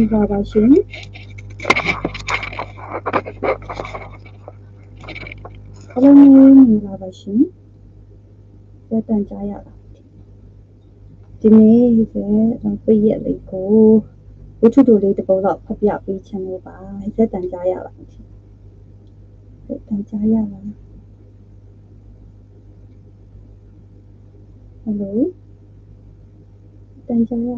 င်္ဂလာပါရှင်အားလုံးမင်္ဂလာပါရှင်သက်တန်ကြားရတာဒီနေ့ဆိုပြည့်ရက်လေးကိုဝတ္ထုတူလေးတစ်ပုဒ်တော့ဖတ်ပြပေးချင်လို့ပါသက်တန်ကြားရလားသက်တန်ကြားရလားဟယ်လိုတန်ကြားရ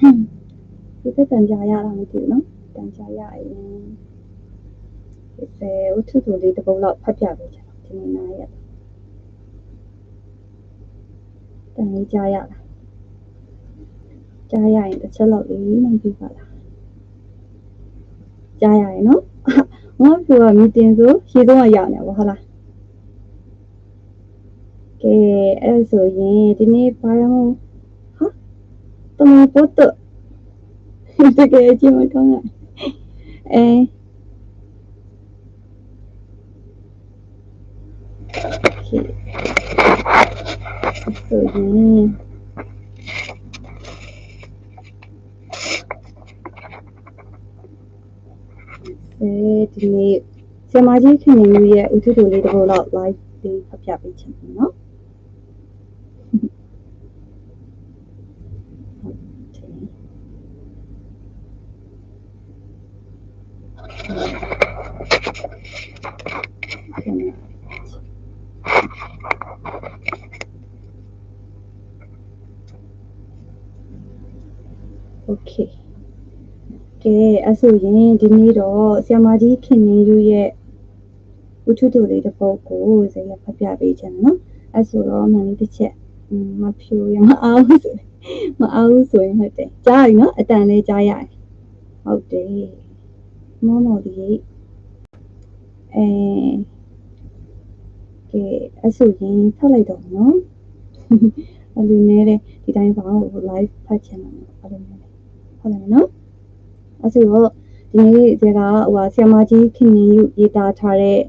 ဒီသက်တန်ကြားရလားမသိဘူးနော်တန်ကြားရရင်ဒီဝတ္ထုတူလေးတစ်ပုဒ်တော့ဖတ်ပြပေးချင်ဒီနေ့နားရက်တန်လေးကြားရလားကြားရရင်တစ်ချက်လောက်လေးနိုင်ပြပါလားကြားရရင်နော်ငါ့ပြောမီတင်ဆိုရေသုံးကရောက်နေပါဟုတ်လားကဲအဲ့ဆိုရင်ဒီနေ့ဘာရောဟာ တမပုတ်တတကယ်ကြည့်မကောင်းရအဲဆိုရင်အဲဒီနေ့ဆရာမကြီးခင်နေရဲ့ဥထုတူလေးတစ်ပုဒ်လောက် live လေးဖတ်ပြပေးချင်တယ်နော် โอเคကဲအဲ့ဆိုရင်ဒီနေ့တော့ဆရာမကြီးခင်နေယူရဲ့ဥထုတူလေးတစ်ပုဒ်ကိုဇေယျဖတ်ပြပေးချင်တယ်နော်အဲ့ဆိုတော့မှန်လေးတစ်ချက်မဖြူရမအောင်ဆိုမအောင်ဆိုရင်ဟုတ်တယ်ကြားပြီနော်အတန်လေးကြားရတယ်ဟုတ်တယ် မောမောလေးအဲကဲအဲ့ဆိုရင်ဖတ်လိုက်တော့နော်အလူနဲ့တဲ့ဒီတိုင်းပါကို live ဖတ်ချင်တယ်အလူနဲ့ဟုတ်တယ်နော်အဲ့ဆိုတော့ဒီနေ့ဒီကဟိုဟာဆီယမကြီးခင်မင်းယူရေးသားထားတဲ့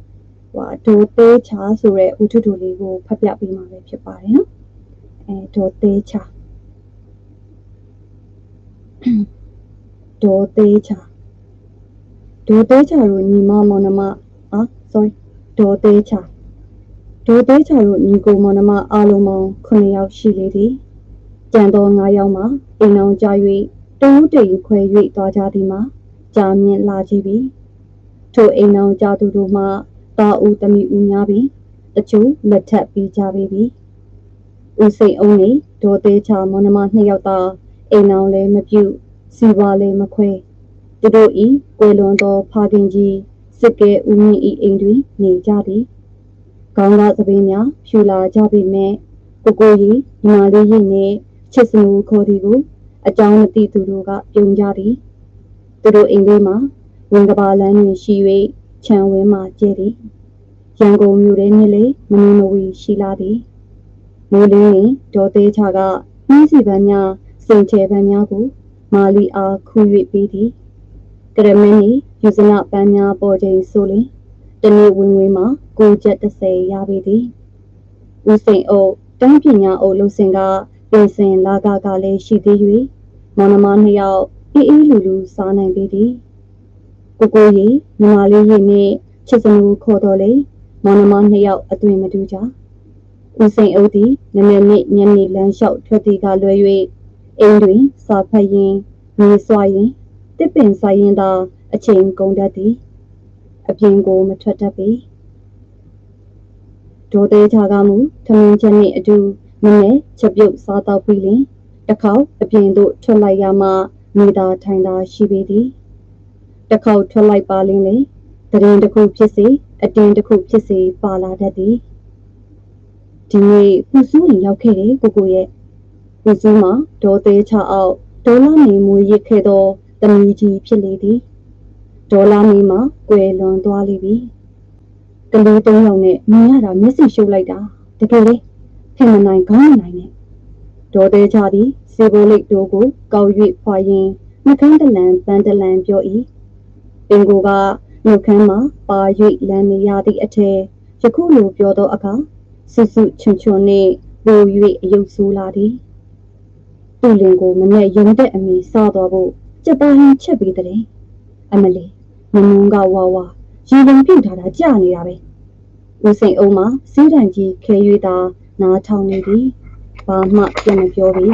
ဟိုဒိုသေးချာဆိုတဲ့ဥထုတူလေးကိုဖတ်ပြပေးမှာပဲဖြစ်ပါတယ်နော်အဲဒိုသေးချာဒိုသေးချာ ဒိုသေးချာတို့ညီမမောင်နှမအာ sorry ဒိုသေးချာဒိုသေးချာတို့ညီကိုမောင်နှမအားလုံးပေါင်း9ယောက်ရှိလေသည်ကြံတော်9ယောက်မှာအိမ်အောင်ကြ၍တူးတိမ်ခွဲ၍သွားကြသည်မှာကြာမြင့်လာကြပြီထိုအိမ်အောင်ကြသူတို့မှတာဦးတမိဦးများပြီတချို့လက်ထပ်ပြီးကြပြီပြီဦးစိန်အုံးနေဒေါ်သေးချာမောင်နှမနှစ်ယောက်သားအိမ်အောင်လည်းမပြုတ်စီပွားလည်းမခွဲ သူတို့ဤကွယ်လွန်သောဖခင်ကြီးစစ်ကဲဦးမြင့်ဤအိမ်တွင်နေကြသည်ခေါင်းကသပင်းများဖြူလာကြပြီမဲ့ကိုကိုကြီးညီမလေးရင်နဲ့ချစ်စမှုခေါ်သည်ကိုအကြောင်းမသိသူတို့ကပြုံကြသည်သူတို့အိမ်လေးမှာဝင်ကဘာလန်းတွင်ရှိ၍ခြံဝင်းမှာကျဲသည်ရန်ကုန်မြို့ထဲနှင့်လေမနမဝီရှိလာသည်မိုးလင်းရင်ဒေါ်သေးချာကနှင်းစီပန်းများစိန်ချေပန်းများကိုမာလီအားခူး၍ပေးသည် ကရမင်းနီယူဇနာပန်းများပေါ်ချိန်ဆိုလင်တနေ့ဝင်ဝင်မှာကိုချက်30ရပေသည်ဦးစိန်အုပ်တုံးပညာအုပ်လုံစင်ကပြင်ဆင်လာကကလည်းရှိသေး၍မောင်နှမနှစ်ယောက်အေးအေးလူလူစားနိုင်ပေသည်ကိုကိုရီညီမလေးရင်နဲ့ချစ်စမှုခေါ်တော်လေမောင်နှမနှစ်ယောက်အသွင်မတူကြဦးစိန်အုပ်သည်နည်းနည်းနဲ့ညနေလမ်းလျှောက်ထွက်သည်ကလွဲ၍အိမ်တွင်စာဖတ်ရင်းမြေစွာရင် တစ်ပင်ဆိုင်ရင်သာအချိန်ကုန်တတ်သည်အပြင်ကိုမထွက်တတ်ပေဒိုသေးချာကမူထမင်းချက်နှင့်အတူမင်းချက်ပြုတ်စားတော့ပြီးလင်တစ်ခေါက်အပြင်သို့ထွက်လိုက်ရမှမိသားထိုင်သာရှိပေသည်တစ်ခေါက်ထွက်လိုက်ပါလင်းလေတရင်တစ်ခုဖြစ်စေအတင်းတစ်ခုဖြစ်စေပါလာတတ်သည်ဒီနေ့ပူစူးရင်ရောက်ခဲ့တယ်ကိုကိုရဲ့ပူစူးမှာဒေါ်သေးချအောင်ဒေါ်လာမီမွေရစ်ခဲ့သော တမီကြီးဖြစ်လေသည်ဒေါ်လာမီမှာကွယ်လွန်သွားလိမ့်ပြီကလေးသုံးယောက်နဲ့မြင်ရတာမျက်စိရှုပ်လိုက်တာတကယ်လေဖင်မနိုင်ခေါင်းမနိုင်နဲ့ဒေါ်သေးချသည်စေဘိုလိတ်တို့ကိုကောက်၍ဖွာရင်နှကန်းတလန်ပန်းတလန်ပြော၏ပင်ကိုကနှုတ်ခမ်းမှာပါ၍လမ်းနေရသည့်အထက်ယခုလိုပြောသောအခါစွစွချွန်ချွန်နှင့်ပို၍အယုတ်ဆိုးလာသည်တသူ့လင်ကိုမနဲ့ရုံတဲ့အမိစားသွားဖို့ စက်သားဟင်းချက်ပေးတဲ့အမလီမမုန်းကဝါဝါရေလုံးပြုတ်ထားတာကြာနေတာပဲဦးစိန်အုံးမှာစီးတံကြီးခဲ၍သာနားထောင်နေသည်ဘာမှပြန်မပြောပြီ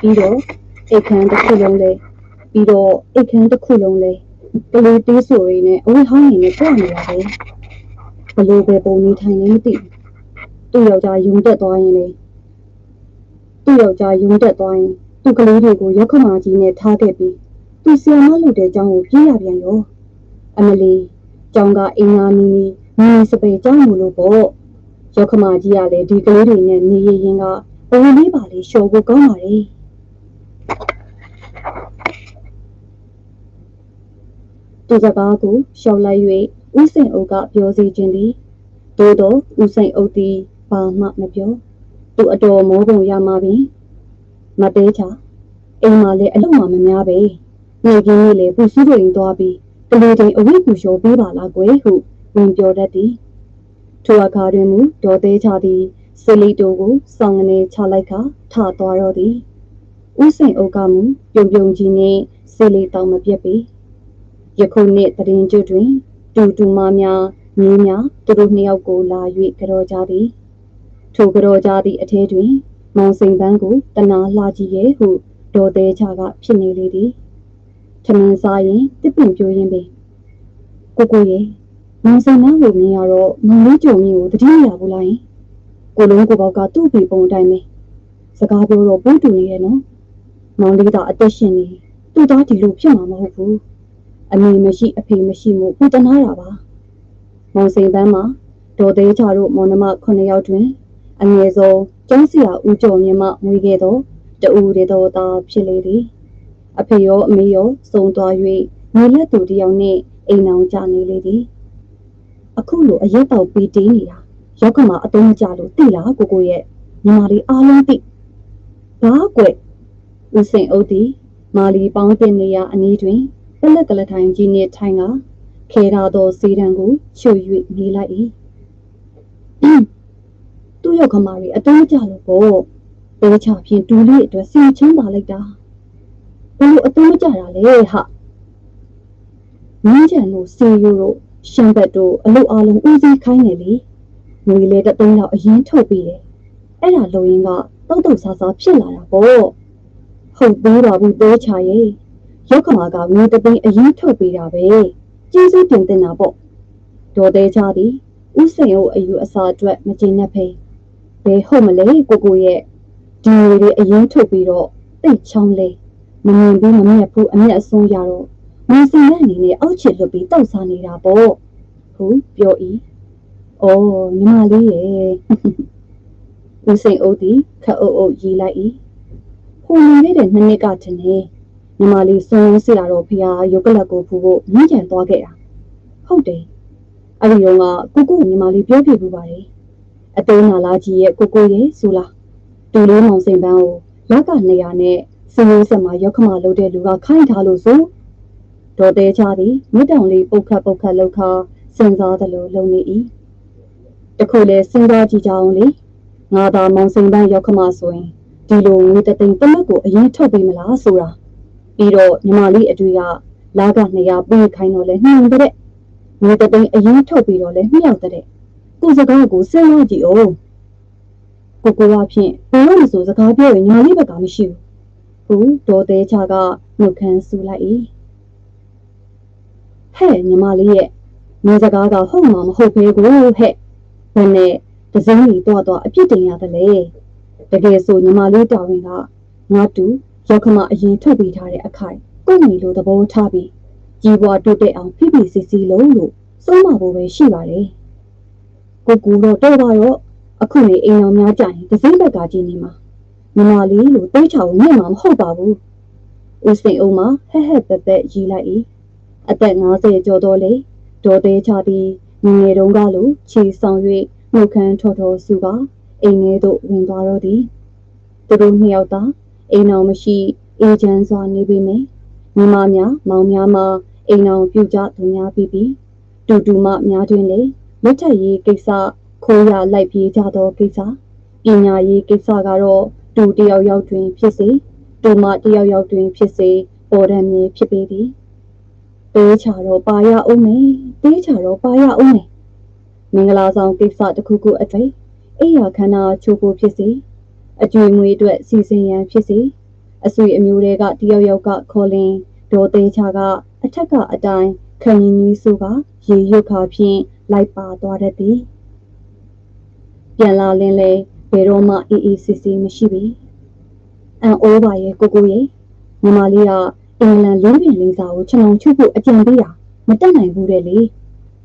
ပြီးတော့အိတ်ခမ်းတစ်ခုလုံးလဲပြီးတော့အိတ်ခမ်းတစ်ခုလုံးလဲကလေးသေးဆိုရင်းနဲ့အဝတ်ဟောင်းနေနဲ့တွေ့နေတာပဲဘလို့ပဲပုံနေထိုင်နေမသိသူ့ယောက်ျားယုံတက်သွားရင်လေသူ့ယောက်ျားယုံတက်သွားရင်သူ့ကလေးတွေကိုရောက်ခမာကြီးနဲ့ထားခဲ့ပြီးသူဆီယမလုပ်တဲ့အကြောင်းကိုပြေးရပြန်ရောအမလီကျောင်းကအင်္ဂါနီနီမီစပယ်ကျောင်းမလို့ပေါ့ရောက်ခမာကြီးကလည်းဒီကလေးတွေနဲ့နေရရင်ကဘဝလေးပါလေးရှော်ဖို့ကောင်းပါလေ သူစကားကိုရှောက်လိုက်၍ဦးစိန်အုပ်ကပြောစီခြင်းသည်သို့တော့ဦးစိန်အုပ်သည်ဘာမှမပြောသူအတော်မောပုံရမှာပင်မသေးချာအိမ်မှာလည်းအလုပ်မှမများပဲနေကင်းလေးလည်းပူစည်းတွေသွားပြီးကလေးတိုင်းအဝိပူလျှော်ပေးပါလားကွယ်ဟုဝင်ပြောတတ်သည်ထိုအခါတွင်မူဒေါ်သေးချသည်စလီတိုကိုစောင်းငနေချလိုက်ခါထသွားတော့သည်ဦးစိန်အုပ်ကမူပြုံပြုံကြီးနှင့်စလီတောင်မပြက်ပေ ယခုနှစ်တရင်ကျွတွင်တူတူမများမြင်းများသူတို့နှစ်ယောက်ကိုလာ၍ကြောကြသည်ထိုကြောကြသည့်အထဲတွင် မောင်စိန်ပန်းကိုတနာလှကြည့်ရဲ့ဟုဒေါ်သေးချကဖြစ်နေလေသည်ထမင်းစားရင်တစ်ပင်ပြိုးရင်ပဲကိုကိုရဲ့မောင်စိန်ပန်းကိုမြင်ရတော့မောင်လေးကြုံမြင့်ကိုတတိယရဘူးလားကိုလုံးကိုပေါကသူ့ဖေပုံအတိုင်းပဲစကားပြောတော့ပိုးတူနေရဲ့နော်မောင်လေးကအသက်ရှင်နေသူ့သားဒီလိုဖြစ်မှာမဟုတ်ဘူး အမေမရှိအဖေမရှိမှုပူတနာတာပါမောင်စိန်ပန်းမှာဒေါ်သေးချတို့မောင်နှမ9ယောက်တွင်အငယ်ဆုံးကျောင်းဆရာဦးကျော်မြင့်မှမွေးခဲ့သောတူရသောသားဖြစ်လေသည်အဖေရောအမေရောစုံသွား၍မြေလက်သူတယောက်နှင့်အိမ်အောင်ကြနေလေသည်အခုလိုအရက်တော့ပြီးတေးနေတာရောက်ကမှအတုံးကြလို့သိလားကိုကိုရဲ့ညီမလေးအားလုံးသိဘာကွဦးစိန်အုပ်သည်မာလီပေါင်းတင်နေရအနီးတွင် ပလက်ကလထိုင်ကြီးနှင့်ထိုင်ကခဲထားသောစေတံကိုချွတ်၍နေလိုက်၏သူ့ရောက်ခမာရီအတုံးကြလို့ပေါ့တဲချဖြင့်ဒူလေးအတွက်စင်ချင်းပါလိုက်တာဘလို့အတုံးကြတာလဲဟာမင်းချန်တို့စေရိုးတို့ရှမ်ဘတ်တို့အလုအားလုံးဦးစီးခိုင်းနေလေငွေလေတသိန်းလောက်အရင်ထုတ်ပြီးတယ်အဲ့ဒါလုံရင်ကတုတ်တုတ်ဆာဆာဖြစ်လာတာပေါ့ဟုတ်သေးပါဘူးတဲချရဲ့ ရောက်ခမာကငွေတသိန်းအရင်ထုတ်ပေးတာပဲကျေးဇူးတင်တင်တာပေါ့ဒေါ်သေးချသည်ဥစိန်ကိုအယူအဆအတွက်မကျေနပ်ဖေးဘယ်ဟုတ်မလဲကိုကိုရဲ့ဒီငွေတွေအရင်ထုတ်ပြီးတော့တိတ်ချောင်းလေးမမြင်ဘူးမမြတ်ဘူးအမျက်အဆုံးရတော့မင်းစင်တဲ့အနေနဲ့အောက်ချစ်လွတ်ပြီးတောက်စားနေတာပေါ့ဟုတ်ပြောဤ။အော်ညီမလေးရဲ့ဦးစိန်အိုးသည်ခက်အုပ်အုပ်ရေးလိုက်၏။ဟိုနေလေးတဲ့နှစ်နှစ်ကတည်းက ညီမလေးစုံလုံးစစ်လာတော့ဖះရုပ်ကလပ်ကိုဖူးဖို့မြင့်ကြံသွားခဲ့တာ။ဟုတ်တယ်။အဲ့ဒီတော့ကကိုကိုညီမလေးပြောပြပူပါတယ်။အသိနာလာကြီးရဲ့ကိုကိုရဲ့ဆိုလား။တူလေးမောင်စိန်ပန်းကိုလက်က200နဲ့စင်းလေးဆက်မှာရောက်ခမလုပ်တဲ့လူကခိုင်းထားလို့ဆိုဒေါ်သေးချသည်မြတောင်လေးပုတ်ခတ်ပုတ်ခတ်လောက်ခါစဉ်းစားသလိုလုံနေ၏တခုလေစဉ်းစားကြည့်ကြအောင်လေငါသာမောင်စိန်ပန်းရောက်ခမဆိုရင်ဒီလိုငွေတသိန်းတလက်ကိုအရင်ထုတ်ပေးမလားဆိုတာ ပြီးတော့ညီမလေးအတွေ့ကလာက200ပေးခိုင်းတော့လဲနှင်းတဲ့ငွေတသိန်းအရင်ထုတ်ပြီးတော့လဲမြောက်တဲ့ကိုစကားကိုစဉ်းစားကြည့်အောင်ကိုကိုကဖြင့်ဘယ်လိုဆိုစကားပြောရင်ညာလေးဘက်ကမရှိဘူးဟုတ်ဒေါ်သေးချကနှုတ်ခမ်းဆူလိုက်၏ဟဲ့ညီမလေးရဲ့မင်းစကားကဟုတ်မှာမဟုတ်သေးဘူးဟဲ့ဘယ်နဲ့တစင်းကြီးတော့တော့အပြစ်တင်ရတယ်လေတကယ်ဆိုညီမလေးတော်ဝင်ကငါတူ ရောက်ခမအရင်ထုတ်ပေးထားတဲ့အခိုင်ကိုယ်မီလိုသဘောထားပြီးကြီးပွားတိုးတက်အောင်ဖိဖိစီစီလုံးလို့စုံးမဖို့ပဲရှိပါလေကိုကူတော့တော့ပါတော့အခုနေအိမ်တော်များကြရင်တစင်းဘက်ကကြီးနေမှာညီမလေးလိုတိတ်ချောင်မြင့်မှာမဟုတ်ပါဘူးဦးစိန်အုံးမှာဟဲ့ဟဲ့ပက်ပက်ရီးလိုက်၏အသက်50ကျော်တော့လေဒေါ်သေးချသည်ငငယ်တုန်းကလိုခြေဆောင်၍နှုတ်ခမ်းထော်ထော်စုကအိမ်ထဲသို့ဝင်သွားတော့သည်သူတို့နှစ်ယောက်သာ အိမ်အောင်မရှိအေဂျင့်စွာနေပေမယ့်မိမများမောင်များမှအိမ်အောင်ပြုကြသူများပြီးပြီးတူတူမှများတွင်လေလက်ထပ်ရေးကိစ္စခိုးရလိုက်ပြေးကြသောကိစ္စပညာရေးကိစ္စကတော့တူတယောက်ယောက်တွင်ဖြစ်စေတူမတယောက်ယောက်တွင်ဖြစ်စေပေါ်တမ်းမြင်ဖြစ်ပေသည်သေးချာတော့ပါရအောင်မယ်သေးချာတော့ပါရအောင်မယ်မင်္ဂလာဆောင်ကိစ္စတစ်ခုခုအတွေ့အိယာခန္ဓာချိုးဖို့ဖြစ်စေ အကျွေငွေအတွက်စီစဉ်ရန်ဖြစ်စေအဆွေအမျိုးတွေကတယောက်ယောက်ကခေါ်လင်းဒေါ်သေးချာကအထက်ကအတိုင်းခရင်ကြီးစုကရေရွတ်ခါဖြင့်လိုက်ပါသွားတတ်သည်ပြန်လာလင်းလေဘယ်တော့မှအေးအေးဆေးဆေးမရှိပြီအန်အိုးပါရဲ့ကိုကိုရဲ့ညီမလေးကအင်္ဂလန်လင်းပင်လေးစာကိုကျွန်တော်ချုပ်ဖို့အကြံပေးတာမတက်နိုင်ဘူးတဲ့လေ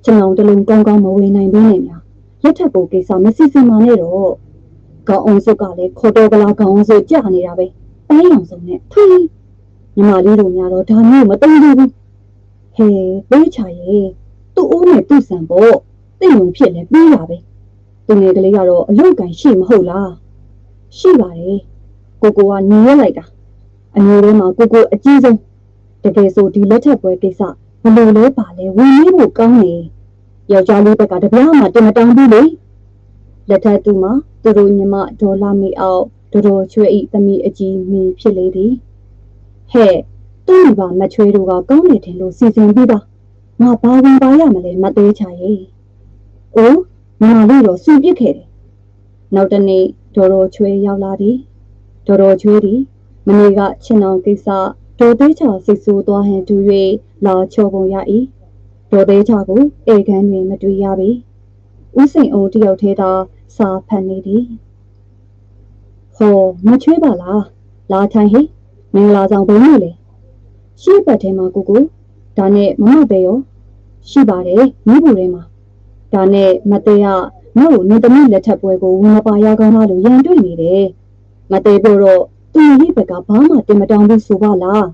ကျွန်တော်တလုံးကောင်းကောင်းမဝင်နိုင်ဘူးနဲ့များလက်ထပ်ဖို့ကိစ္စမစီစဉ်ပါနဲ့တော့ ကောင်းအောင်စုကလည်းခေါ်တော်ကလာကောင်းအောင်စုကြာနေတာပဲတိုင်းအောင်စုံနဲ့ဖိညီမလေးတို့များတော့ဒါမျိုးမတုံးဘူးဟဲပေးချာရဲ့သူ့အိုးနဲ့သူ့ဆံပေါ့သိုံဖြစ်လဲပြီးတာပဲသူငယ်ကလေးကတော့အလုတ်ကန်ရှိမဟုတ်လားရှိပါတယ်ကိုကိုကနေရလိုက်တာအမျိုးထဲမှာကိုကိုအကြီးဆုံးတကယ်ဆိုဒီလက်ထက်ပွဲကိစ္စဘလို့လဲပါလဲဝင်နေဖို့ကောင်းနေယောက်ျားလေးဘက်ကတပြားမှတင်မတောင်းဘူးလေလက်ထက်သူမှာ သူတို့ညီမဒေါ်လာမီအောင်တော်တော်ချွေဤသမီးအကြီးမင်းဖြစ်လေသည်ဟဲ့သူ့ဒီပါမချွေးတို့ကကောင်းနေတယ်လို့စီစဉ်ပြီးပါငါဘာဝင်ပါရမလဲမသေးချာရဲ့အိုးညီမလေးတော့စွန့်ပစ်ခဲ့တယ်နောက်တနေ့ဒေါ်တော်ချွေးရောက်လာသည်ဒေါ်တော်ချွေးသည်မနေ့ကချင်းအောင်ကိစ္စဒေါ်သေးချာစိတ်ဆိုးသွားဟန်တူ၍လာချော်ပုံရ၏ဒေါ်သေးချာကိုဧကန်တွင်မတွေ့ရပေဥစိန်အောင်တယောက်သေးသာ စာဖတ်နေသည်ဟောမချွေးပါလားလာထိုင်ဟိမင်္ဂလာဆောင်ဘုံလို့လေရှေ့ဘက်ထဲမှာကိုကိုဒါနဲ့မမပဲရောရှိပါတယ်မိဘူးထဲမှာဒါနဲ့မသေးရနောက်ကိုနေသမီးလက်ထပ်ပွဲကိုဝင်မပါရကောင်းလားလို့ရန်တွေ့နေတယ်မသေးပြောတော့သူကြီးဘက်ကဘာမှတင်မတောင်းဘူးဆိုပါလား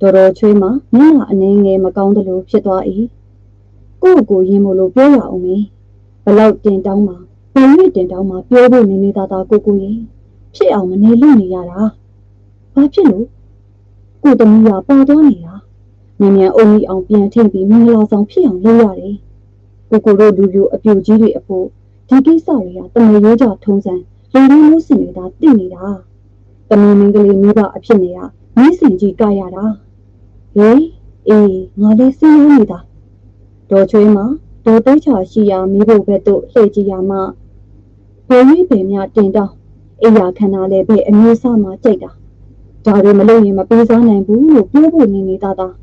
တော်တော်ချွေးမှမျက်နှာအနှင်းငယ်မကောင်းသလိုဖြစ်သွား၏ကိုယ့်ကိုရင်မို့လို့ပြောရအောင်မေဘလောက်တင်တောင်းမှ ဘယ်နဲ့တင်တောင်းမှပြောဖို့နေနေသားသားကိုကိုရင်ဖြစ်အောင်မနေလို့နေရတာဘာဖြစ်လို့ကိုတမီးကပါသွားနေတာမြန်မြန်အုံကြီးအောင်ပြန်ထည့်ပြီးမင်္ဂလာဆောင်ဖြစ်အောင်လုပ်ရတယ်ကိုကိုတို့လူပြိုအပြိုကြီးတွေအဖို့ဒီကိစ္စတွေကတမရိုးကြထုံးစံလူလူမျိုးစင်နေတာသိနေတာတမင်မင်းကလေးမိဘအဖြစ်နေတာမိစင်ကြီးကြရတာဟေးအေးငါလည်းစဉ်းစားနေတာဒေါ်ချွေးမှာဒေါ်သိချာရှိရာမိဖို့ဘက်သို့လှည့်ကြည့်ရမှ ဘယ်၍ပင်များတင်တော့အိယာခန္ဓာလည်းပဲအမျိုးအစားမှကြိတ်တာဒါတွေမလုပ်ရင်မပေးစားနိုင်ဘူးလို့ပြောဖို့နေနေတာသား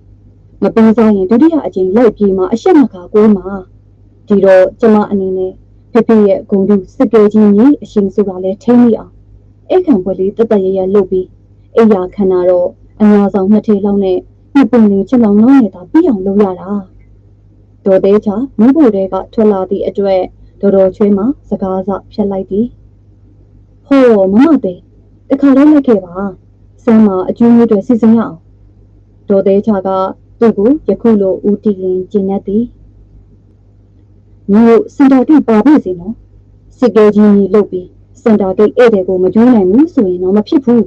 မပေးစားရင်ဒုတိယအကြိမ်လိုက်ပြေးမှာအရှက်မခါကိုမှာဒီတော့ကျမအနေနဲ့ဖေဖေရဲ့ဂုံတူစစ်ကဲကြီးကြီးအရှင်ဆိုတာလဲထိမိအောင်အဲ့ခံပွဲလေးတတရရလုပ်ပြီးအိယာခန္ဓာတော့အများဆုံးနှစ်ထေလောက်နဲ့နှစ်ပုံလေးချက်လောင်လုံးနေတာပြီးအောင်လုပ်ရတာဒေါ်သေးချာမိဖို့တဲကထွက်လာသည့်အတွက် ဒေါ်တော်ချွေးမှစကားစဖြတ်လိုက်သည်ဟောမမသေးတခါတော့လိုက်ခဲ့ပါဆမ်းမှာအကျိုးတွေစီစဉ်ရအောင်ဒေါ်သေးချာကသူ့ကိုယခုလိုဦးတည်ရင်ကျင်နေသည်မျိုးစင်တာတိပါဖို့စီနော်စစ်ကဲကြီးကြီးလုတ်ပြီးစင်တာဂိတ်ဧည့်သည်ကိုမကျွေးနိုင်ဘူးဆိုရင်တော့မဖြစ်ဘူး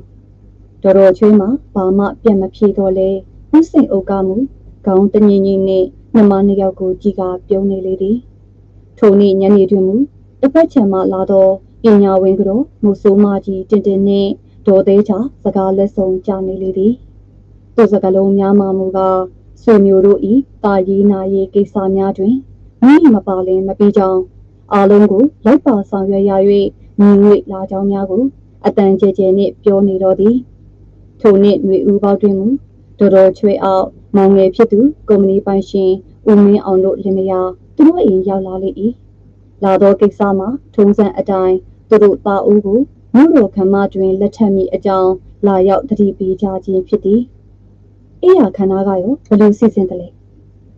တော်တော်ချွေးမှာဘာမှပြန်မဖြေတော့လဲဥစိန်အုပ်ကမူခေါင်းတငင်ကြီးနဲ့နှမနှစ်ယောက်ကိုကြည်ကပြုံးနေလေသည် ထိုနေ့ညနေတွင်မူတစ်ဖက်ချံမှလာတော့ပညာဝင်းကတော့မူဆိုးမကြီးတင်တင်နဲ့ဒေါ်သေးချာစကားလက်ဆောင်ကြနေလေသည်သူစကားလုံးများမှမူကဆွေမျိုးတို့ဤတာရီနာရေးကိစ္စများတွင်မိမပါလင်မပြီးကြောင်းအားလုံးကိုလိုက်ပါဆောင်ရွက်ရ၍ညီငွေလာကြောင်းများကိုအတန်ကျကျနှင့်ပြောနေတော့သည်ထိုနှစ်ຫນွေဦးပေါက်တွင်မူတော်တော်ချွေအောင်မောင်ငယ်ဖြစ်သူကုမ္ပဏီပိုင်ရှင်ဦးမင်းအောင်တို့လင်မယား သူတို့အိမ်ရောက်လာလေ၏လာသောကိစ္စမှာထုံးစံအတိုင်းသူတို့သားဦးကိုမြို့တော်ခမ်းမတွင်လက်ထပ်မိအကြောင်းလာရောက်တတိပေးကြခြင်းဖြစ်သည်အေးရခန္ဓာကရောဘယ်လိုစီစဉ်တယ်လဲ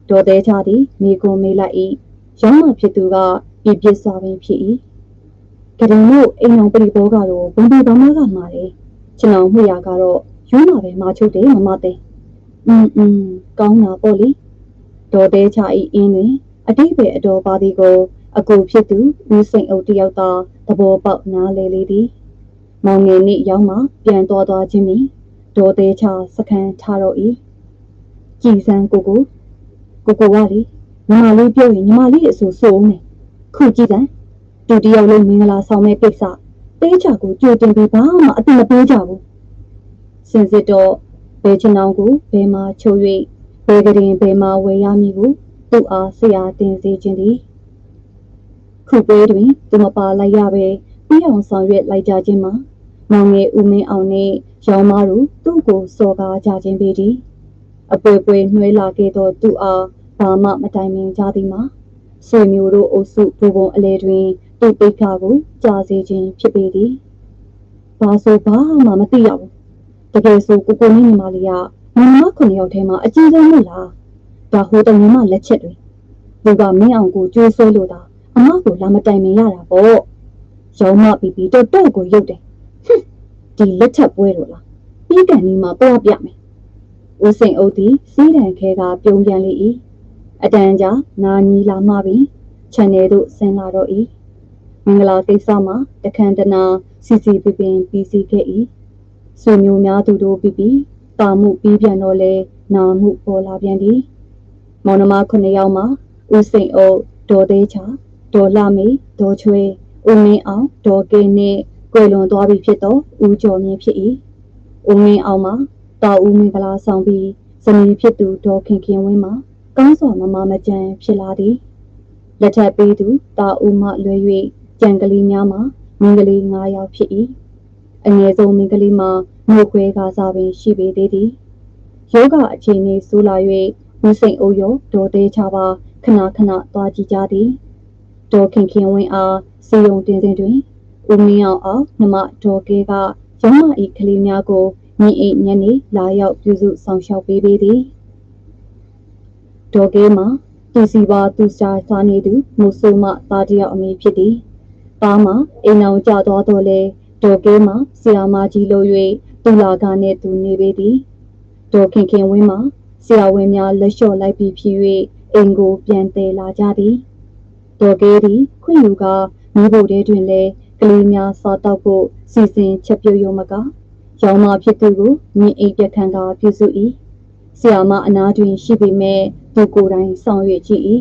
ဒေါ်သေးချသည်မိကွန်မေးလိုက်၏ရောင်းမှဖြစ်သူကပြပြစွာပင်ဖြစ်၏ကရင်တို့အိမ်အောင်ပြိဘောကတော့ဘုံဘသမားကမှာတယ်ကျွန်တော်မှုရကတော့ရုံးမှာပဲမာချုပ်တယ်မမသိอืมอืมကောင်းတာပေါ့လေဒေါ်သေးချဤအင်းတွင် အတိတ်ပဲအတော်ပါသည်ကို အကူဖြစ်သူဦးစိန်အုပ်တယောက်သာသဘောပေါက်နားလေလေသည်မောင်ငယ်နှင့်ရောက်မှပြန်တော်သွားခြင်းမီဒေါ်သေးချစခန်းထားတော့၏ကြည်စမ်းကိုကိုကိုကိုကလေညီမလေးပြောရင်ညီမလေးအဆိုစိုးနေခုကြည့်စမ်းတူတယောက်လုံးမင်္ဂလာဆောင်မဲ့ကိစ္စတေးချကိုကြိုတင်ပြီးဘာမှအတိမပေးကြဘူးစင်စစ်တော့ဘယ်ချင်အောင်ကိုဘယ်မှာချိုး၍ဘယ်ကရင်ဘယ်မှာဝယ်ရမည်ကို သူ့အားဆရာတင်စေခြင်းသည်ခုပွဲတွင်သူမပါလိုက်ရပဲပြီးအောင်ဆောင်ရွက်လိုက်ကြခြင်းမှာမောင်ငယ်ဦးမင်းအောင်နှင့်ရောင်းမတို့သူ့ကိုစော်ကားကြခြင်းပေသည်အပွဲပွဲနှွှဲလာခဲ့သောသူအားဘာမှမတိုင်ပင်ကြသည်မှာဆွေမျိုးတို့အုပ်စုဘူပုံအလဲတွင်သူ့ပိတ်ခါကိုကြားစေခြင်းဖြစ်ပေသည်ဘာဆိုဘာမှမသိရဘူးတကယ်ဆိုကိုကိုနဲ့ညီမလေးကမမခုနှစ်ယောက်ထဲမှာအကြီးဆုံးမလား ဒါဟိုတငယ်မလက်ချက်တွေသူကမင်းအောင်ကိုကြိုးဆွဲလို့တာအမကိုလာမတိုင်ပင်ရတာပေါ့ရောင်းမပြီးပြီးတော့တော့ကိုရုပ်တယ်ဟွန်းဒီလက်ချက်ပွဲတော့လားပြီးကန်ဒီမှာတော့ပြမယ်ဦးစိန်အုပ်သည်စီးတံခဲကပြုံးပြန်လေ၏အတန်ကြာနာညီလာမှပင်ခြံထဲသို့ဆင်းလာတော့၏မင်္ဂလာကိစ္စမှာတခန္တနာစီစီပပင်ပြီးစီခဲ့၏ဆွေမျိုးများသူတို့ပြီးပြီးတာမှုပြီးပြန်တော့လဲနာမှုပေါ်လာပြန်သည် မောင်နှမခုနှစ်ယောက်မှာဦးစိန်အုပ်ဒေါ်သေးချာဒေါ်လာမေဒေါ်ချွေဦးမင်းအောင်ဒေါ်ကေနှင့်ကွယ်လွန်သွားပြီဖြစ်သောဦးကျော်မြင့်ဖြစ်၏ဦးမင်းအောင်မှာတာဦးမင်္ဂလာဆောင်ပြီးဇနီးဖြစ်သူဒေါ်ခင်ခင်ဝင်းမှာကောင်းစွာမမမကြံဖြစ်လာသည်လက်ထပ်ပေးသူတာဦးမှလွယ်၍ကြံကလေးများမှာမင်္ဂလေး9ယောက်ဖြစ်၏အငယ်ဆုံးမင်္ဂလေးမှာမြို့ခွဲကားစားပင်ရှိပေသေးသည်ယောဂအခြေအနေဆိုးလာ၍ ဦးစိန်အိုရောဒေါ်သေးချပါခဏခဏသွားကြည့်ကြသည်ဒေါ်ခင်ခင်ဝင်းအားစီယုံတင်စဉ်တွင်ဦးမင်းအောင်အောင်နှမဒေါ်ကေကရုံးမဤကလေးများကိုညီအိညနေလာရောက်ပြုစုဆောင်ရှောက်ပေးပေသည်ဒေါ်ကေမှာသူစီပါသူစာစားနေသူမုဆိုးမသားတယောက်အမေဖြစ်သည်။သားမှာအိမ်အောင်ကြသွားတော့လေဒေါ်ကေမှာဆရာမကြီးလို့၍သူလာကနဲ့သူနေပေသည်။ဒေါ်ခင်ခင်ဝင်းမှာ ဆရာဝန်များလက်လျှော့လိုက်ပြီးဖြစ်၍အိမ်ကိုပြန်တည်လာကြသည်။ဒေါ်ကေသည်ခွင့်ယူကမိဖို့တဲတွင်လည်းကလေးများစားတော့ဖို့စီစဉ်ချက်ပြုတ်ရုံမကရောင်းမဖြစ်သူကိုမြင့်အိပ်ပြခန့်ကပြုစု၏ဆရာမအနာတွင်ရှိပေမဲ့သူကိုယ်တိုင်ဆောင်ရွက်ကြည့်၏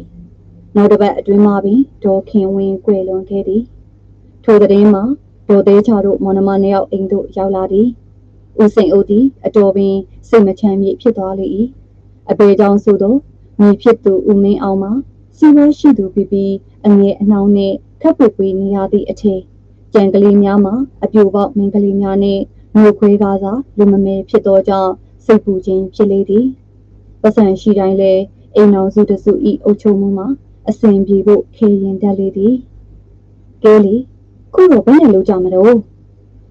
နောက်တစ်ပတ်အတွင်းမှာပင်ဒေါ်ခင်ဝင်းကွယ်လွန်ခဲ့သည်ထိုတဲ့င်းမှာဒေါ်သေးချာတို့မော်နမနှစ်ယောက်အိမ်သို့ရောက်လာသည်ဦးစိန်ဦးသည်အတော်ပင်စိတ်မချမ်းမြေဖြစ်သွားလေ၏ အပေကြောင့်ဆိုသောမိဖြစ်သူဦးမင်းအောင်မှာစီဝါရှိသူပြီးပြီးအငယ်အနှောင်းနှင့်ခပ်ပွေပွေနေရသည့်အချိန်ကြံကလေးများမှာအပြိုပေါက်မင်းကလေးများနှင့်မြို့ခွေးကားစားလူမမဲဖြစ်သောကြောင့်စိတ်ပူခြင်းဖြစ်လေသည်ပစံရှိတိုင်းလဲအိမ်တော်စုတစုဤအုပ်ချုပ်မှုမှာအစဉ်ပြေဖို့ခေရင်တက်လေသည်ကဲလေခုတော့ဘယ်နဲ့လုပ်ကြမလို့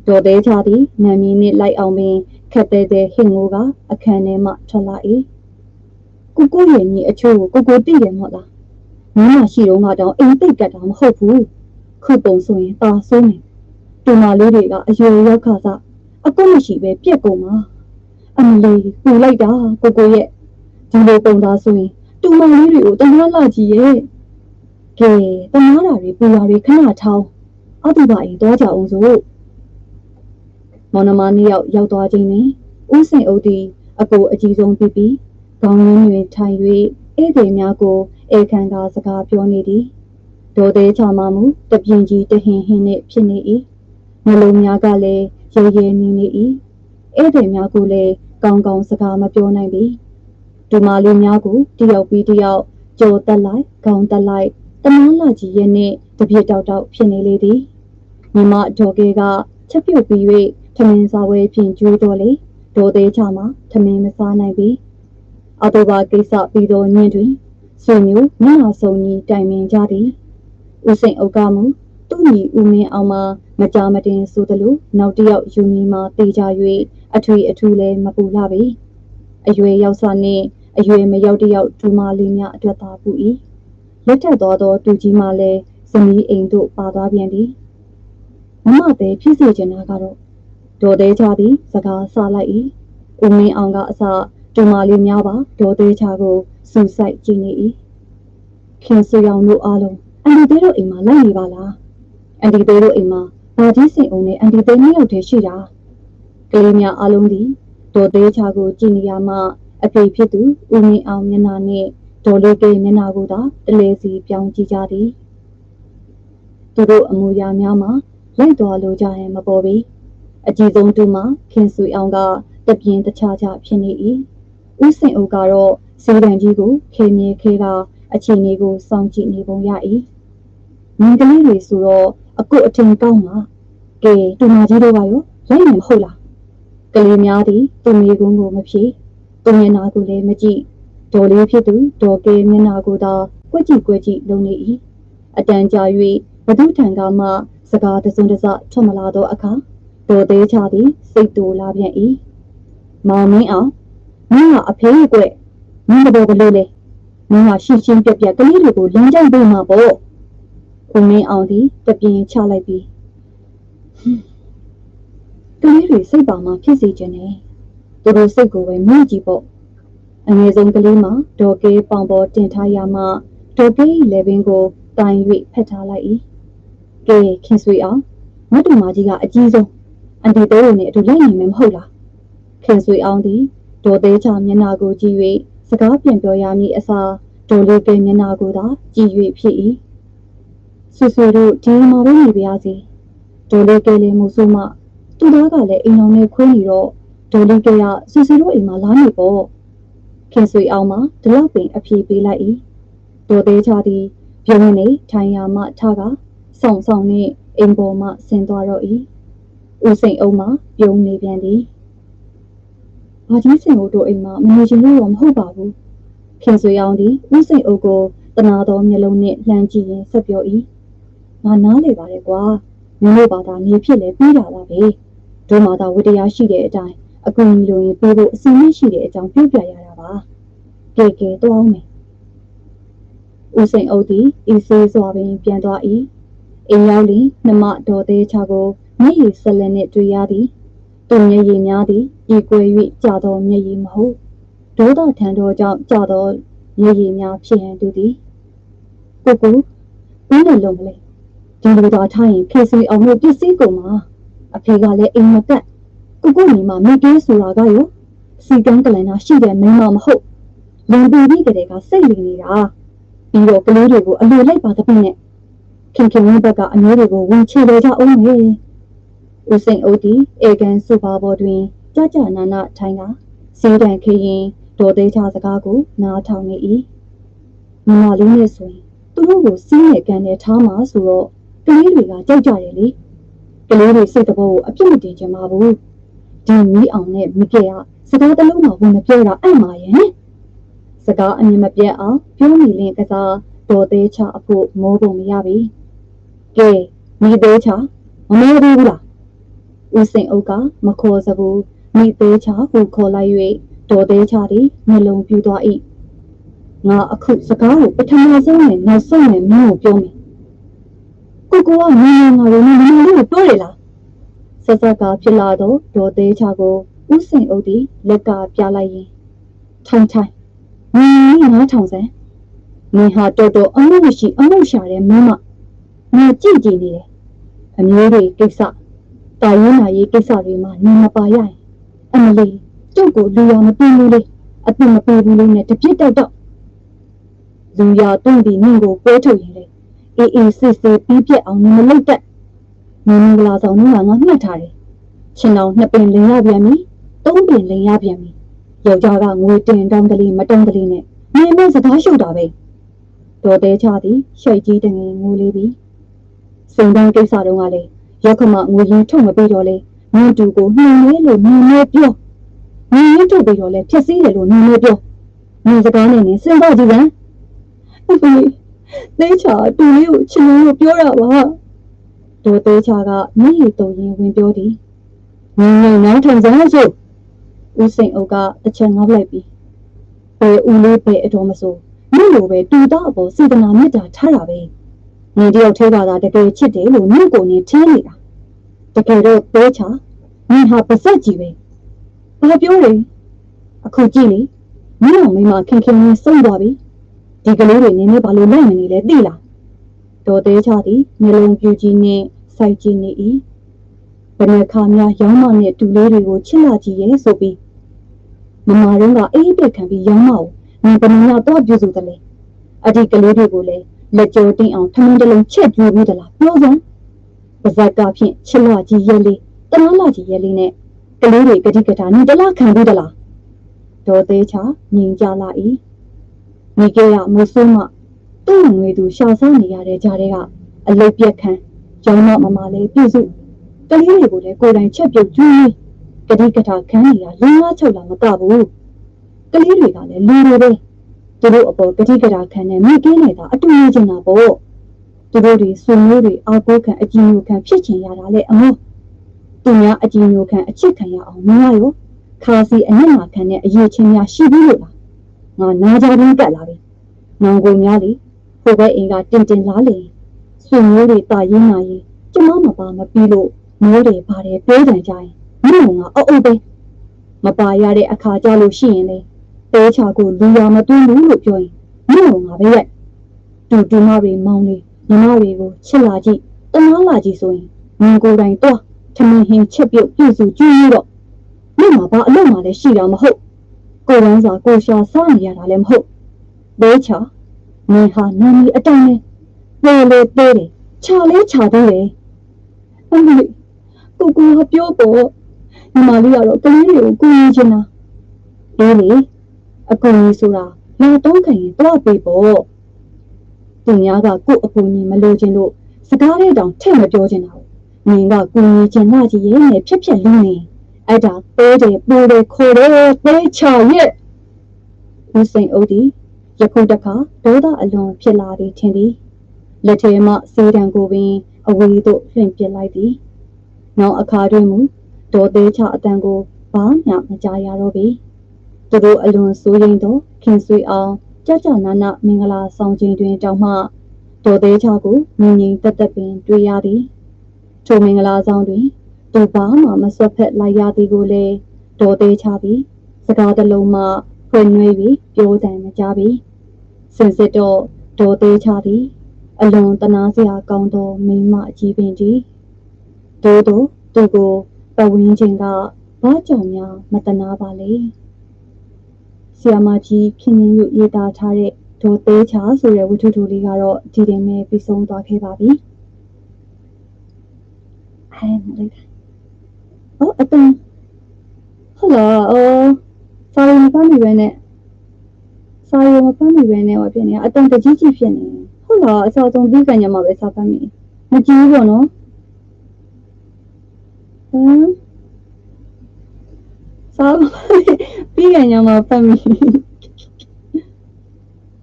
ဒေါ်သေးချသည်နာမည်နှင့်လိုက်အောင်ပင်ခက်သေးသေးဟင်ငိုကအခန်းထဲမှထွက်လာ၏ ကိုကိုရဲ့ညီအချို့ကိုကိုကိုသိတယ်မဟုတ်လားမင်းမရှိတော့ငါတောင်အိမ်သိပ်ကတ်တာမဟုတ်ဘူးခုပုံဆိုရင်ตาဆိုးနေတူမလေးတွေကအရွယ်ရောက်ခါစားအကုတ်မရှိပဲပြက်ကုန်မှာအမလေးပူလိုက်တာကိုကိုရဲ့ဒီလိုပုံသားဆိုရင်တူမလေးတွေကိုတနာလာကြည့်ရဲ့ကဲတနာတာတွေပူတာတွေခဏထောင်းအတူပါရင်တော့ကြအောင်စို့မောင်နှမနှစ်ယောက်ရောက်သွားခြင်းနဲ့ဦးစင်အုပ်သည်အကိုအကြီးဆုံးပြီးပြီး ခေါင်းရင်းတွင်ထိုင်၍ဧည့်သည်များကိုဧကန်သာစကားပြောနေသည်ဒေါ်သေးချာမမူတပြင်းကြီးတဟင်ဟင်းနှင့်ဖြစ်နေ၏နှလုံးများကလည်းရဲရဲနေနေ၏ဧည့်သည်များကိုလည်းကောင်းကောင်းစကားမပြောနိုင်ပြီဒူမာလေးများကိုတယောက်ပြီးတယောက်ကြော်တက်လိုက်ခေါင်းတက်လိုက်တမန်းလာကြီးရဲ့နဲ့တပြစ်တောက်တောက်ဖြစ်နေလေသည်မြမဒေါ်ကေကချက်ပြုတ်ပြီး၍ထမင်းစားဝဲဖြင့်ကျွေးတော်လေဒေါ်သေးချမှာထမင်းမစားနိုင်ပြီ အတူပါကိစ္စပြီးတော့ညင်တွင်ဆွေမျိုးမျက်နှာစုံကြီးတိုင်ပင်ကြသည်ဦးစိန်အုပ်ကမူသူ့ညီဦးမင်းအောင်မှမကြမတင်ဆိုသလိုနောက်တစ်ယောက်ယူမီမှတေးကြ၍အထွေအထူးလည်းမပူလာပေအရွယ်ရောက်စွာနှင့်အရွယ်မရောက်တယောက်ဒူမာလေးများအတွက်သာပူ၏လက်ထက်တော်သောတူကြီးမှလည်းဇနီးအိမ်သို့ပါသွားပြန်သည်မမပဲဖြစ်စေချင်တာကတော့ဒေါ်သေးချသည်စကားဆလိုက်၏ဦးမင်းအောင်ကအစ ဒူမာလေးများပါဒေါ်သေးချကိုစူဆိုင်ကြည့်နေ၏ခင်ဆွေအောင်တို့အားလုံးအန်ဒီသေးတို့အိမ်မှာလိုက်နေပါလားအန်တီသေးတို့အိမ်မှာဘာကြီးစင်အောင်နဲ့အန်တီသေးနှစ်ယောက်တည်းရှိတာကလေးများအားလုံးသည်ဒေါ်သေးချာကိုကြည်နေရမှအဖေဖြစ်သူဦးမင်းအောင်မျက်နှာနှင့်ဒေါ်လေးကမျက်နှာကိုသာတလဲစီပြောင်းကြည့်ကြသည်သူတို့အမူအရာများမှာလိုက်သွားလိုကြရင်မပေါ်ပြီအကြီးဆုံးသူမှာခင်ဆွေအောင်ကတပြင်းတခြားခြားဖြစ်နေ၏ ဦးစင်အိုကတော့စီရန်ကြီးကိုခေမြဲခဲကအခြေအနေကိုစောင့်ကြည့်နေပုံရ၏မင်္ဂလိတွေဆိုတော့အကုအထင်ကောင်းမှာကဲတူမကြီးတို့ကရောလိုက်နေမဟုတ်လားကလေးများသည်သူမိကုန်းကိုမဖြေသူမျက်နာကိုလည်းမကြည့်ဒေါ်လေးဖြစ်သူဒေါ်ကဲမျက်နာကိုသာကွက်ကြည့်ကွက်ကြည့်လုံနေ၏အတန်ကြာ၍ဘသူထံကမှစကားတစုံတစထွက်မလာသောအခါဒေါ်သေးချသည်စိတ်တူလာပြန်၏မောင်မင်းအောင် မင်းကအဖေးကွမင်းတော့ဘလို့လဲမင်းကရှင်းရှင်းပြပြကလေးတွေကိုလမ်းကြောင်းပေးမှာပေါ့ဦးမင်းအောင်သည်တပြင်းချလိုက်ပြီးကလေးတွေစိတ်ပါမှဖြစ်စေခြင်းနဲ့သူတို့စိတ်ကိုပဲမြင့်ကြည့်ပေါ့အငယ်ဆုံးကလေးမှာဒေါ်ကေးပေါင်ပေါ်တင်ထားရမှဒေါ်ကေး၏လေပင်ကိုတိုင်၍ဖက်ထားလိုက်၏ကဲခင်ဆွေအောင်မတူမကြီးကအကြီးဆုံးအန်တီတိုးကိုနဲ့အတူလိုက်နိုင်မယ်မဟုတ်လားခင်ဆွေအောင်သည် ဒေါ်သေးချမျက်နှာကိုကြည့်၍စကားပြန်ပြောရမည်အစားဒေါ်လေးကမျက်နှာကိုသာကြည့်၍ဖြစ်၏ဆွေဆွေတို့ဒီမှာပဲနေပါစေဒေါ်လေးကလည်းမဆိုးမသူသားကလည်းအိမ်တော်နဲ့ခွေးနေတော့ဒေါ်လေးကရဆွေဆွေတို့အိမ်မှာလာနေပေါ့ခင်ဆွေအောင်မှာဒီလောက်ပင်အပြေးပေးလိုက်၏ဒေါ်သေးချသည်ပြုံးနေထိုင်ရမှထားကဆောင်ဆောင်နဲ့အိမ်ပေါ်မှဆင်းသွားတော့၏ဦးစိန်အုံမှာပြုံးနေပြန်သည်။ ဘာကြီးစင်တို့အိမ်မှာမနေချင်လို့တော့မဟုတ်ပါဘူး။ခင်ဆွေအောင်သည်ဦးစိန်အုပ်ကိုတနာတော်မျက်လုံးနဲ့လှမ်းကြည့်ရင်ဆက်ပြော၏။ငါနားလေပါတယ်ကွာ။မင်းတို့ဘာသာနေဖြစ်လဲပြီးတာပါပဲ။တို့မှသာဝတရားရှိတဲ့အတိုင်းအကူအညီလိုရင်ပေးဖို့အစီအမံရှိတဲ့အကြောင်းပြောပြရတာပါ။ကဲကဲတော့အောင်မယ်။ဦးစိန်အုပ်သည်အေးဆေးစွာပင်ပြန်သွား၏။အိမ်ရောက်လျင်နှမဒေါ်သေးချကိုမျက်ရည်ဆက်လက်နှင့်တွေ့ရသည်။သူမျက်ရည်များသည် ဤကွယ်၍ကြာသောမျက်ရည်မဟုတ်ဒေါသထံတော်ကြောင့်ကြာသောမျက်ရည်များဖြစ်ဟန်တူသည်။ကိုကိုဘယ်လိုလုပ်မလဲ။ဒီလိုသာထားရင်ခေဆွေအောင်လို့ပစ္စည်းကုန်မှာအဖေကလည်းအိမ်မကတ်ကိုကိုညီမမိကေးဆိုတာကရောစီကန်းကလန်နာရှိတဲ့မင်းမမဟုတ်လန်ပီပြီးကလေးကစိတ်လီနေတာပြီးတော့ကလေးတွေကိုအလိုလိုက်ပါတဲ့ပြင်းနဲ့ခင်ခင်ဝင်းဘက်ကအမျိုးတွေကိုဝင်ချေလေကြအောင်လေဦးစိန်အိုတီအေကန်စုပါဘော်တွင် ကြကြနာနာထိုင်ကစီးတန်ခရင်ဒေါ်သေးချစကားကိုနားထောင်နေ၏မမလေးနဲ့ဆိုရင်သူတို့ကိုစီးနဲ့ကန်နဲ့ထားမှာဆိုတော့ကလေးတွေကကြောက်ကြတယ်လေကလေးတွေစိတ်တဘောကိုအပြစ်မတင်ချင်ပါဘူးဒီမီးအောင်နဲ့မိကေကစကားတလုံးမှဝင်မပြောတာအဲ့မှာရဲ့စကားအမြင်မပြတ်အောင်ပြောမိလင်းကစားဒေါ်သေးချအဖို့မိုးပုံမရပြီကဲမိသေးချမမေးဘူးလားဦးစိန်အုပ်ကမခေါ်စဘူး မိသေးချဟုခေါ်လိုက်၍ဒေါ်သေးချသည်နှလုံးပြူသွား၏ငါအခုစကားကိုပထမဆုံးနဲ့နောက်ဆုံးနဲ့မင်းကိုပြောမယ်ကိုကိုကမင်းငါတို့မင်းလေးကိုပြောရလားဆက်ဆက်ကဖြစ်လာတော့ဒေါ်သေးချကိုဦးစိန်အုပ်သည်လက်ကပြလိုက်ရင်ထိုင်ထိုင်မင်းငါထောင်စမ်းမင်းဟာတော်တော်အမှုမရှိအမှုရှာတဲ့မင်းမငါကြည့်ကြည့်နေတယ်အမျိုးတွေကိစ္စတာရင်နာရေးကိစ္စတွေမှာနေမပါရရင် အမလီကျုပ်ကိုလူရမပြင်းဘူးလေအပြစ်မပေးဘူးလေနဲ့တပြစ်တောက်တော့လူရတွန့်ပြီးနင့်ကိုပွဲထုတ်ရင်လေအေးအေးစစ်စစ်ပြီးပြက်အောင်မလုပ်တတ်မင်္ဂလာဆောင်ကငါမှတ်ထားတယ်ရှင်တော်နှစ်ပင်လင်ရပြန်ပြီသုံးပင်လင်ရပြန်ပြီယောက်ျားကငွေတင်တောင်းကလေးမတောင်းကလေးနဲ့မင်းမစကားရှုပ်တာပဲဒေါ်သေးချသည်ရှိတ်ကြီးတငယ်ငိုလေးပြီစိန်တန်းကိစ္စတုန်းကလေရောက်ခမငွေရင်းထုတ်မပေးတော့လေ မင်းတူကိုနှင်းလေးလို့နှင်းလေးပြောနှင်းရင်းထုတ်ပေးတော့လေဖြစ်စည်းတယ်လို့နှင်းလေးပြောမင်းစကားနဲ့နင်စဉ်းစားကြည့်စမ်းအဖေသိချာတူလေးကိုချင်လို့ပြောတာပါဒေါ်သေးချာကမျက်ရည်တုံရင်ဝင်ပြောသည်ငင်းငင်းနောက်ထင်စမ်းစို့ဦးစိန်အုပ်ကအချက်ငေါက်လိုက်ပြီးဘယ်ဦးလေးပဲအတော်မစိုးမင်းလိုပဲတူတော့အပေါ်စေတနာမေတ္တာထားတာပဲနင်တယောက်ထဲကသာတကယ်ချစ်တယ်လို့နင့်ကိုနေထင်းနေတာ တကယ်တော့သေးချာနင်ဟာပါဆက်ကြီးပဲဘာပြောလဲအခုကြည့်လေမင်းအောင်မင်းမခင်ခင်နဲ့စုံသွားပြီဒီကလေးတွေနင်းနေဘာလို့လိုက်မနေလဲသိလားဒေါ်သေးချသည်မျိုးလုံးပြူကြီးနဲ့စိုက်ကြည့်နေ၏ဘယ်နှခါများရောင်းမနဲ့တူလေးတွေကိုချစ်လာကြည့်ရဲ့ဆိုပြီးမမတုံးကအေးပြက်ခံပြီးရောင်းမကိုငါဘယ်နှများတော့ပြုစုတယ်လဲအဒီကလေးတွေကိုလည်းလက်ကြောတင်းအောင်ထမင်းတစ်လုံးချက်ကျွေးပြီးသလားပြောစမ်း ပါဇက်ကဖြင့်ချစ်လာကြည့်ရဲ့လေးတလားလာကြည့်ရဲ့လေးနဲ့ကလေးတွေကတိကတာနေတလားခံပြီးသလားဒေါ်သေးချာငြိမ်ကြလာ၏မိကေရမိုးဆိုးမှသူ့ငွေသူရှာစားနေရတဲ့ကြားထဲကအလုတ်ပြက်ခံရောင်းတော့မမလေးပြုစုကလေးတွေကိုလည်းကိုယ်တိုင်ချက်ပြုတ်ကျွေးကတိကတာခန်းနေရလင်းလားချုပ်လာမကဘူးကလေးတွေကလည်းလူတွေပဲသူတို့အပေါ်ကတိကတာခံနဲ့မိကင်းနေတာအတူနေချင်တာပေါ့ သူတို့တွေဆွေမျိုးတွေအောက်ကိုခံအကြည့်မျိုးခံဖြစ်ချင်ရတာလေအမောသူများအကြည့်မျိုးခံအချစ်ခံရအောင်မရရောခါစီအနစ်မှာခံတဲ့အရေးချင်းများရှိဘူးလို့လားငါနားကြပြီးကတ်လာပြီနောင်ကိုများလေဟိုဘက်အိမ်ကတင်တင်လားလေဆွေမျိုးတွေတာရင်းနာရင်ကျမမပါမပြီးလို့မိုးတွေပါတယ်ပြောကြံကြရင်မင်းကအောက်အုပ်ပဲမပါရတဲ့အခါကြလို့ရှိရင်လေတဲချာကိုလူရမသွင်းဘူးလို့ပြောရင်မင်းကပဲရဲ့တူတူမတွေမောင်းနေ ညီမတွေကိုချစ်လာကြည့်တနာလာကြည့်ဆိုရင်ငင်ကိုယ်တိုင်တော့ထမင်းဟင်းချက်ပြုတ်ပြုစုကျွေးရတော့မင်းကဘာအလုပ်မှလည်းရှိတာမဟုတ်ကိုယ်ဝမ်းစာကိုရှာစားနေရတာလည်းမဟုတ်တဲချာမင်းဟာနာမည်အတိုင်းနဲ့လေလေသေးတယ်ခြာလဲခြာသေးတယ်အမေကိုကိုကပြောပေါ့ညီမလေးကတော့ကလေးတွေကိုကူညီချင်တာအေးလေအကူကြီးဆိုတာလာတော့ခင်တော့ပေးပေါ့ သူများကကို့အကူကြီးမလို့ခြင်းလို့စကားလေးတောင်ထည့်မပြောချင်တာဘူးနင်ကကူညီချင်လာကြီးရဲ့နဲ့ဖြက်ဖြက်လုံးနေအဲ့ဒါတဲတယ်ပူတယ်ခေါ်တယ်တဲချရဲ့ဦးစိန်အုပ်ဒီယခုတခါဒေါသအလွန်ဖြစ်လာသည်ထင်သည်လက်ထဲမှစေးတံကိုပင်အဝေးသို့လွှင့်ပစ်လိုက်သည်နောက်အခါတွင်မူဒေါ်သေးချအတန်ကိုဘာမှမကြားရတော့ပေသူတို့အလွန်စိုးရိမ်သောခင်ဆွေအောင် ကြကြနာနာမင်္ဂလာဆောင်ခြင်းတွင်တောင်းမှဒေါ်သေးချကိုငြိမ်ငြိမ်သက်သက်ပင်တွေ့ရသည်ထိုမင်္ဂလာဆောင်တွင်သူဘာမှမဆွတ်ဖက်လိုက်ရသည်ကိုလည်းဒေါ်သေးချပြီးစကားတစ်လုံးမှဖွင့်နှွေးပြီးပြောတန်မကြပြီစင်စစ်တော့ဒေါ်သေးချသည်အလွန်တနာစရာကောင်းသောမိန်းမအကြီးပင်ကြီးသို့သောသူကိုပဝင်းချင်းကဘာကြောင့်များမတနာပါလဲ ဆီယာမကြီးခင်ရင်ရုရေးသားထားတဲ့ဒေါ်သေးချာဆိုတဲ့ဝတ္ထုတူလေးကတော့ဒီတင်မဲ့ပြီးဆုံးသွားခဲ့ပါပြီအဲလိုက်အော်အတန်ဟုတ်လားအော်စာရုံမဖမ်းမိပဲနဲ့စာရုံမဖမ်းမိပဲနဲ့ဟောဖြစ်နေအတန်တကြီးကြီးဖြစ်နေဟုတ်လားအစားဆုံးပြီးကံညမှာပဲစာဖမ်းမိမကြည့်ဘူးပေါ့နော်ဟမ် စာပြီးကံညမှာဖမ်းမိ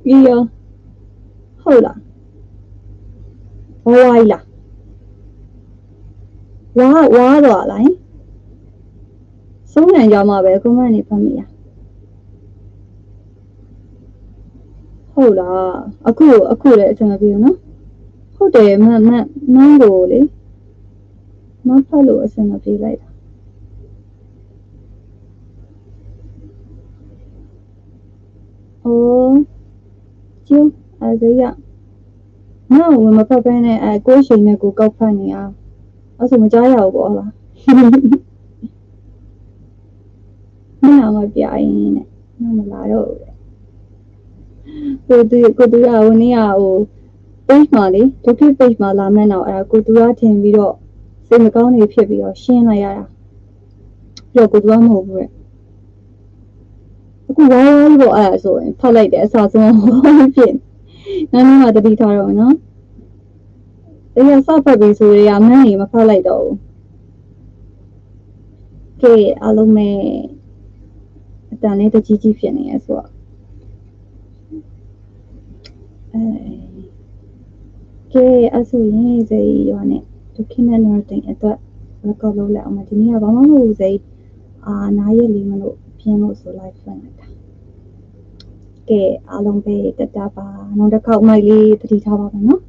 ပြီးရောဟုတ်လားဝါးလားဝါဝါတော့လားဆုံးနိုင်ကြမှာပဲခုမှနေဖမ်းမိရဟုတ်လားအခုအခုလည်းအထင်မပြေဘူးနော်ဟုတ်တယ်မမမန်းကိုလေမဖတ်လို့အဆင်မပြေလိုက်တာ အိုးကျူအဲဒါရငါ့ဝင်မဖတ်ဘဲနဲ့အဲကိုရှိန်နဲ့ကိုကောက်ဖတ်နေအောင်အဲ့ဆိုမကြားရဘူးပေါ့လားမင်းအောင်မပြရင်နဲ့မမလာတော့ဘူးကိုတူကိုတူကဟိုနေ့ကဟို page မှာလေဒုက္ခ page မှာလာမဲ့တော့အဲ့ဒါကိုတူကထင်ပြီးတော့စိတ်မကောင်းနေဖြစ်ပြီးတော့ရှင်းလိုက်ရတာပြီးတော့ကိုတူကမဟုတ်ဘူးရဲ့ အခုဝါးဝါးလို့အဲ့ဒါဆိုရင်ဖတ်လိုက်တယ်အစားဆုံးဖြစ်နားမှာတတိထားတော့နော်တရားစဖတ်ပြီးဆိုရမန်းနေမဖတ်လိုက်တော့ဘူးကဲအားလုံးမဲ့အတန်လေးတကြီးကြီးဖြစ်နေရဆိုတော့အဲကဲအဆူရင်ဇေးရွာနဲ့ဒုက္ခနဲ့နော်တင်အတွက် record လုပ်လိုက်အောင်မဒီနေ့ကဘာမှမဟုတ်ဘူးဇေးအာနားရက်လေးမလို့ပြင်းလို့ဆိုလိုက်ဖွင့်လိုက် တာကဲအားလုံးပဲတတပါနောက်တစ်ခေါက်မိုက်လေးတတိထားပါမယ်နော်